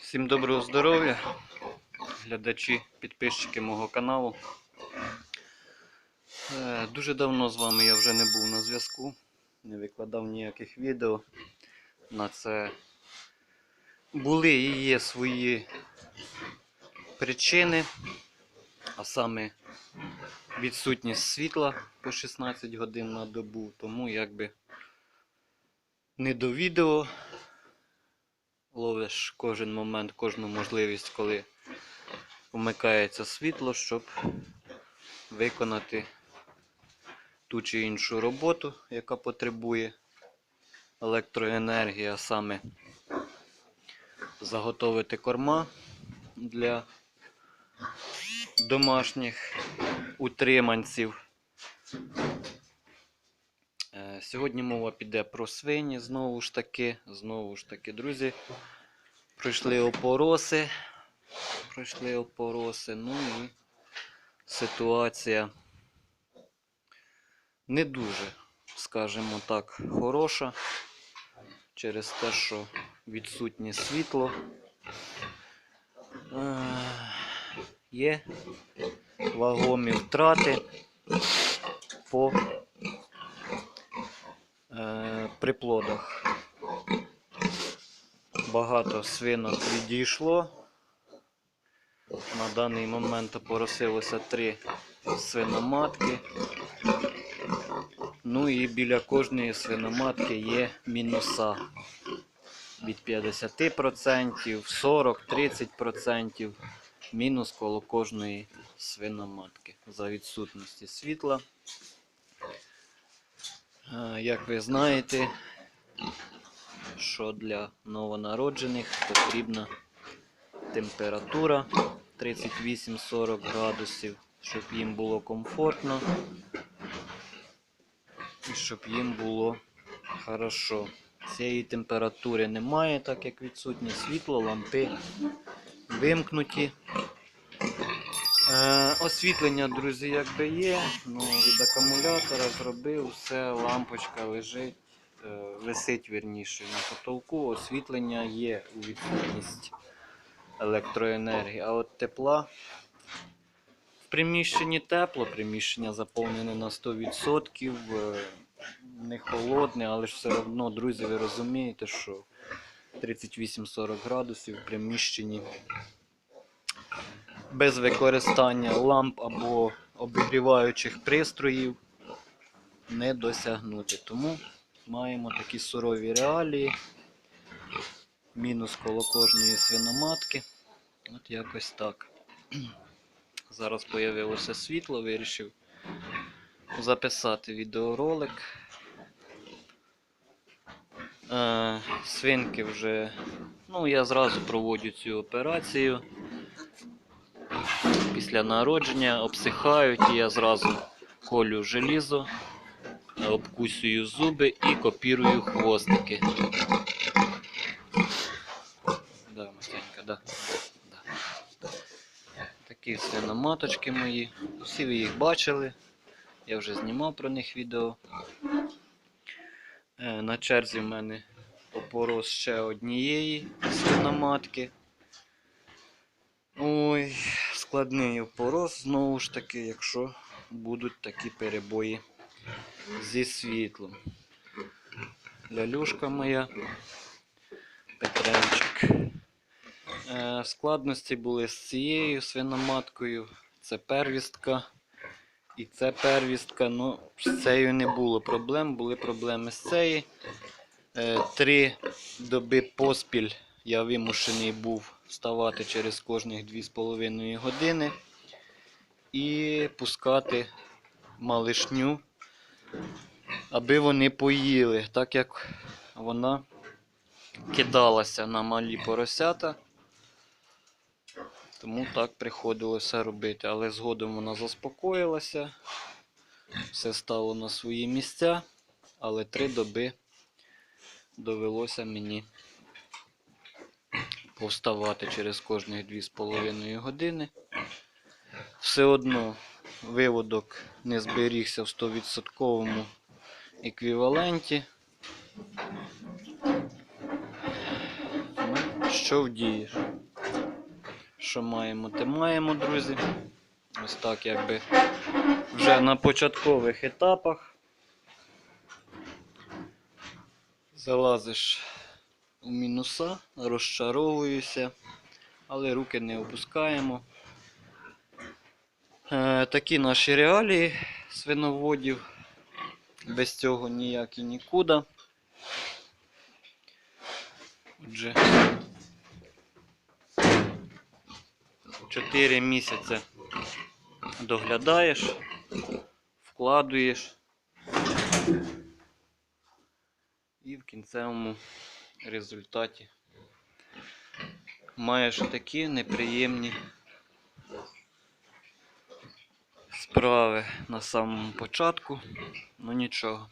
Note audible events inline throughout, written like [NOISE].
Всім доброго здоров'я, глядачі, підписчики мого каналу. Е, Дуже давно з вами я вже не був на зв'язку, не викладав ніяких відео. На це були і є свої причини, а саме відсутність світла по 16 годин на добу, тому якби не до відео ловиш кожен момент, кожну можливість, коли вмикається світло, щоб виконати ту чи іншу роботу, яка потребує електроенергії, а саме заготовити корма для домашніх утриманців. Сьогодні мова піде про свині, знову ж таки, знову ж таки, друзі. Пройшли опороси. Пройшли опороси. Ну і ситуація не дуже, скажімо так, хороша. Через те, що відсутнє світло. Е, Є вагомі втрати по е, приплодах. Багато свинок відійшло. На даний момент опоросилося три свиноматки. Ну і біля кожної свиноматки є мінуса. Від 50%, 40-30% мінус коло кожної свиноматки за відсутності світла. Як ви знаєте, що для новонароджених потрібна температура 38-40 градусів, щоб їм було комфортно і щоб їм було хорошо. Цієї температури немає, так як відсутнє світло, лампи вимкнуті. Е, освітлення, друзі, якби є. Ну, від акумулятора зробив, все, лампочка лежить, е, висить вірніше на потолку. Освітлення є у відсутність електроенергії, а от тепла. В приміщенні тепло, приміщення заповнене на 100%, е, не холодне, але ж все одно, друзі, ви розумієте, що 38-40 градусів в приміщенні без використання ламп або обігріваючих пристроїв не досягнути. Тому маємо такі сурові реалії. Мінус коло кожної свиноматки. От якось так. Зараз появилося світло, вирішив записати відеоролик. Е, свинки вже, ну я зразу проводжу цю операцію. Після народження обсихають, і я зразу колю желізо, обкусюю зуби і копірую хвостики. Да, Мастянька, да. да. Такі свиноматочки мої. Всі ви їх бачили. Я вже знімав про них відео. Е, На черзі в мене опорос ще однієї свиноматки. Ой, складний опорос, знову ж таки, якщо будуть такі перебої зі світлом. Лялюшка моя, Петренчик. Е, складності були з цією свиноматкою. Це первістка. І це первістка. Ну, з цією не було проблем, були проблеми з цією. Е, три доби поспіль я вимушений був вставати через кожних 2,5 години і пускати малишню, аби вони поїли, так як вона кидалася на малі поросята. Тому так приходилося робити. Але згодом вона заспокоїлася, все стало на свої місця, але три доби довелося мені повставати через кожних 2,5 години. Все одно виводок не зберігся в 100% еквіваленті. Ну, що вдієш? що маємо, те маємо, друзі. Ось так, якби вже на початкових етапах. Залазиш у мінуса, розчаровуюся, але руки не опускаємо. Е, такі наші реалії свиноводів. Без цього ніяк і нікуди. Отже, 4 місяці доглядаєш, вкладуєш і в кінцевому результаті маєш такі неприємні справи на самому початку. Ну нічого.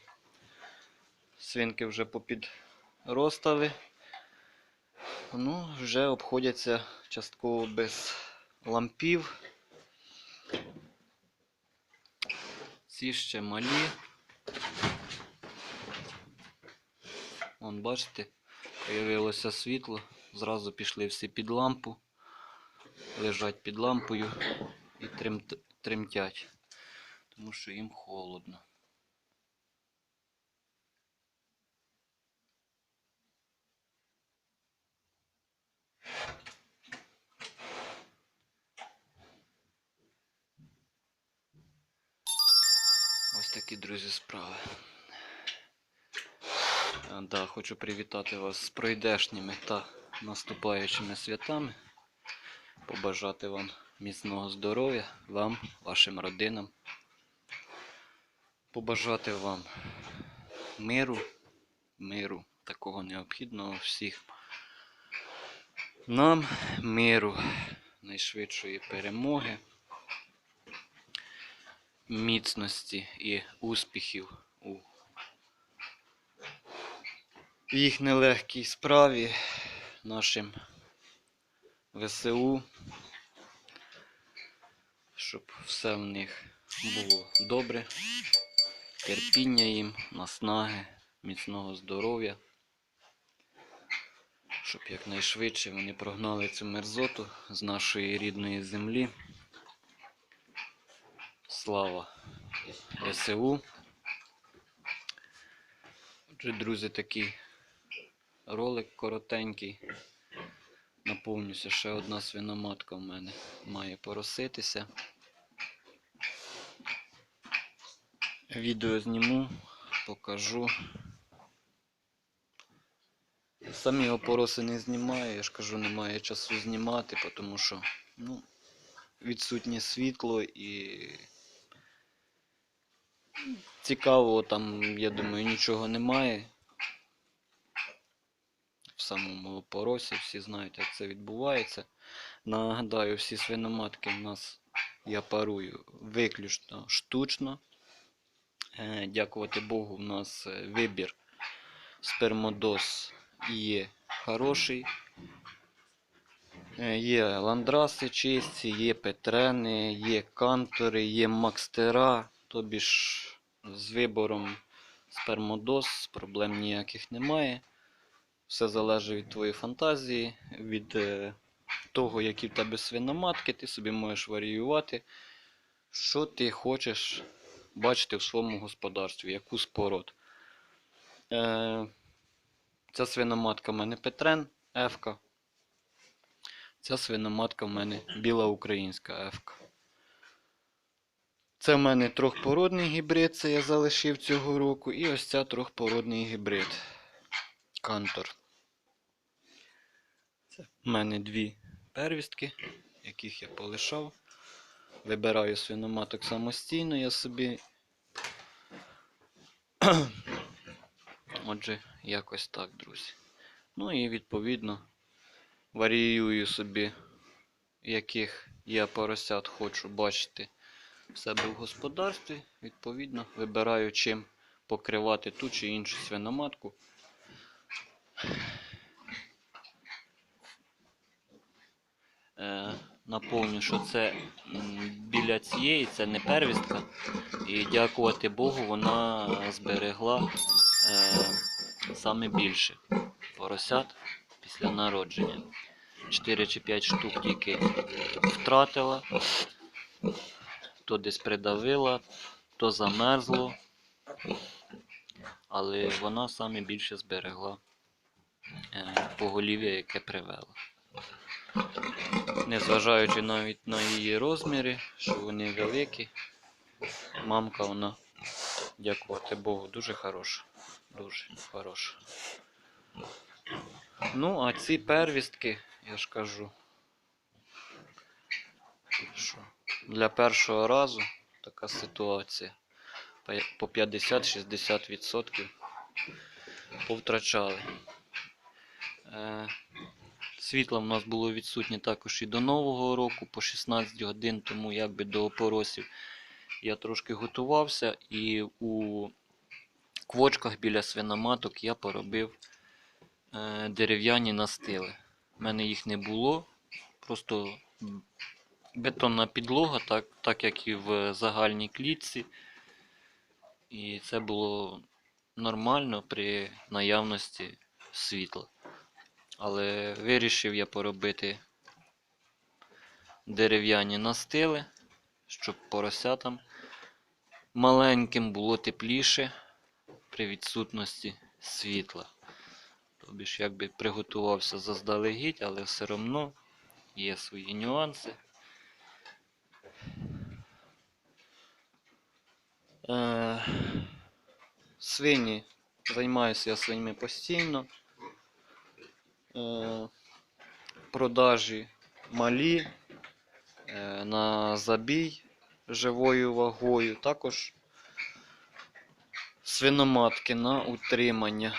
Свинки вже попідростали. Ну, вже обходяться частково без лампів. Ці ще малі. Вон, бачите, появилося світло, зразу пішли всі під лампу, лежать під лампою і тремтять, тому що їм холодно. Ось такі, друзі, справи. Да, хочу привітати вас з пройдешніми та наступаючими святами. Побажати вам міцного здоров'я, вам, вашим родинам. Побажати вам миру, миру, такого необхідного всіх. Нам миру, найшвидшої перемоги міцності і успіхів у їх нелегкій справі нашим ВСУ, щоб все в них було добре, терпіння їм, наснаги, міцного здоров'я, щоб якнайшвидше вони прогнали цю мерзоту з нашої рідної землі. Слава СУ. Отже, друзі, такий ролик коротенький. Наповнюся, ще одна свиноматка в мене має пороситися. Відео зніму, покажу. Самі опороси не знімаю, я ж кажу, немає часу знімати, тому що ну, відсутнє світло і цікавого там, я думаю, нічого немає. Самому опоросі всі знають, як це відбувається. Нагадаю, всі свиноматки в нас я парую виключно штучно. Е, Дякувати Богу, в нас е, вибір спермодоз є хороший. Е, Є ландраси чисті, є петрени, є кантори, є макстера. Тобі ж з вибором спермодоз проблем ніяких немає. Все залежить від твоєї фантазії, від е, того, які в тебе свиноматки, ти собі можеш варіювати, що ти хочеш бачити в своєму господарстві, яку спород. Е, ця свиноматка в мене Петрен, Ефка. Ця свиноматка в мене біла українська Ефка. Це в мене трьохпородний гібрид, це я залишив цього року. І ось ця трьохпородний гібрид. Кантор. Це в мене дві первістки, яких я полишав. Вибираю свиноматок самостійно, я собі. [CLEARS THROAT] Отже, якось так, друзі. Ну і відповідно варіюю собі, яких я поросят хочу бачити в себе в господарстві. Відповідно, вибираю чим покривати ту чи іншу свиноматку. Е, Наповню, що це біля цієї, це не первістка. І дякувати Богу, вона зберегла е, саме більше поросят після народження. 4 чи 5 штук тільки втратила, то десь придавила, то замерзло, але вона саме більше зберегла е, поголів'я, яке привела. Незважаючи навіть на її розміри, що вони великі, мамка вона, дякувати Богу, дуже хороша. Дуже хороша. Ну, а ці первістки, я ж кажу, що для першого разу така ситуація. По 50-60% повтрачали. Е, Світло в нас було відсутнє також і до Нового року по 16 годин, тому якби до опоросів я трошки готувався і у квочках біля свиноматок я поробив е, дерев'яні настили. У мене їх не було, просто бетонна підлога, так, так як і в загальній клітці. І це було нормально при наявності світла. Але вирішив я поробити дерев'яні настили, щоб поросятам маленьким було тепліше при відсутності світла. Тобі ж якби приготувався заздалегідь, але все одно є свої нюанси. Е, свині, займаюся я свинями постійно. Е, продажі малі е, на забій живою вагою. Також свиноматки на утримання.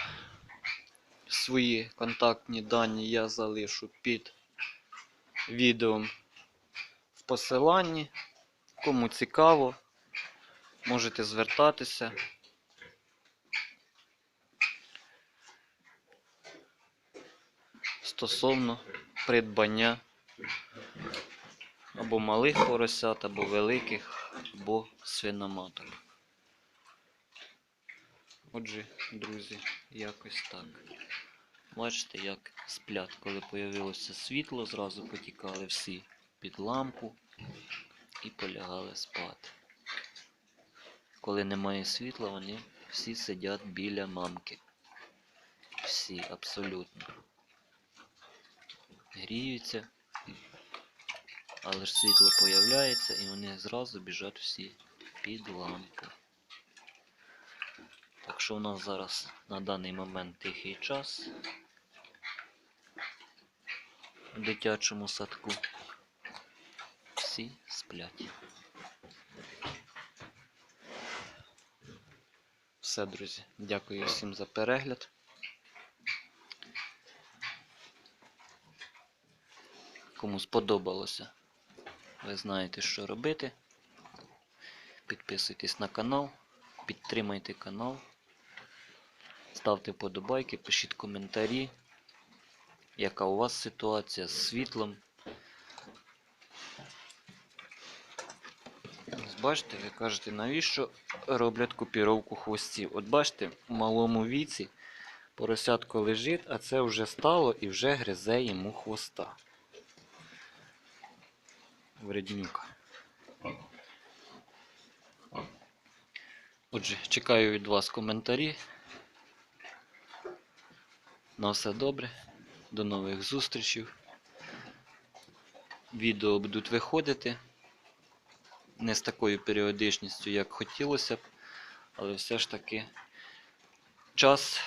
Свої контактні дані я залишу під відео в посиланні. Кому цікаво, можете звертатися. Стосовно придбання або малих поросят, або великих, або свиноматок. Отже, друзі, якось так. Бачите, як сплять, коли появилося світло, зразу потікали всі під лампу і полягали спати. Коли немає світла, вони всі сидять біля мамки. Всі абсолютно. Гріються, але ж світло появляється і вони зразу біжать всі під лампу. Так що у нас зараз на даний момент тихий час в дитячому садку. Всі сплять. Все, друзі. Дякую всім за перегляд. Кому сподобалося, ви знаєте, що робити. Підписуйтесь на канал, підтримайте канал, ставте вподобайки, пишіть коментарі, яка у вас ситуація з світлом. Бачите, ви кажете, навіщо роблять купіровку хвостів? От бачите, в малому віці поросятко лежить, а це вже стало і вже гризе йому хвоста. Вреднюка. Отже, чекаю від вас коментарі. На все добре. До нових зустрічей. Відео будуть виходити. Не з такою періодичністю, як хотілося б, але все ж таки час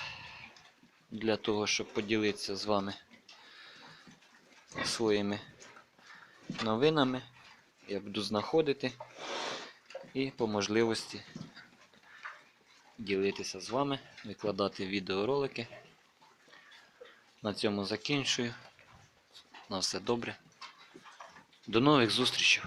для того, щоб поділитися з вами своїми новинами. Я буду знаходити і по можливості ділитися з вами, викладати відеоролики. На цьому закінчую. На все добре. До нових зустрічей!